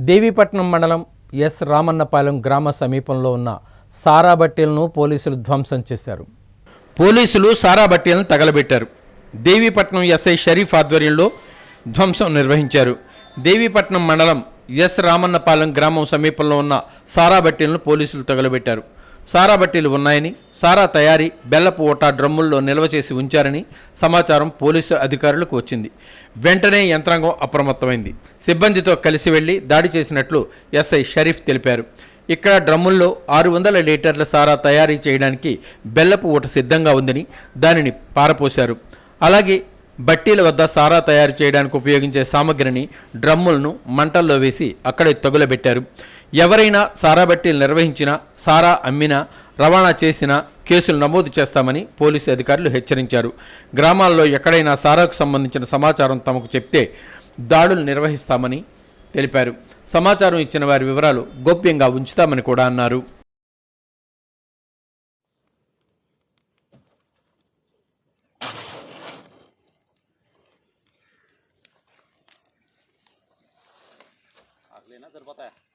దేవీపట్నం మండలం ఎస్ రామన్నపాలెం గ్రామ సమీపంలో ఉన్న సారాబట్టీలను పోలీసులు ధ్వంసం చేశారు. పోలీసులు సారాబట్టీలను తగలబెట్టారు. దేవీపట్నం ఎస్ఐ షరీఫ్ ఆధ్వర్యంలో ధ్వంసం నిర్వహించారు. దేవీపట్నం మండలం ఎస్ రామన్నపాలెం గ్రామం సమీపంలో ఉన్న సారాబట్టీలను పోలీసులు తగలబెట్టారు. సారా బట్టీలు ఉన్నాయని సారా తయారీ బెల్లపు ఓట డ్రమ్ముల్లో నిల్వ చేసి ఉంచారని సమాచారం పోలీసు అధికారులకు వచ్చింది. వెంటనే యంత్రాంగం అప్రమత్తమైంది. సిబ్బందితో కలిసి వెళ్ళి దాడి చేసినట్లు ఎస్ఐ షరీఫ్ తెలిపారు. ఇక్కడ డ్రమ్ముల్లో ఆరు వందల లీటర్ల సారా తయారీ చేయడానికి బెల్లపు ఊట సిద్ధంగా ఉందని దానిని పారపోశారు. అలాగే బట్టీల వద్ద సారా తయారు చేయడానికి ఉపయోగించే సామగ్రిని డ్రమ్ములను మంటల్లో వేసి అక్కడే తగులబెట్టారు. ఎవరైనా సారా బట్టీలు నిర్వహించినా సారా అమ్మినా రవాణా చేసినా కేసులు నమోదు చేస్తామని పోలీసు అధికారులు హెచ్చరించారు గ్రామాల్లో ఎక్కడైనా సారాకు సంబంధించిన సమాచారం తమకు చెప్తే దాడులు నిర్వహిస్తామని తెలిపారు సమాచారం ఇచ్చిన వారి వివరాలు గోప్యంగా ఉంచుతామని కూడా అన్నారు लेना सर पता है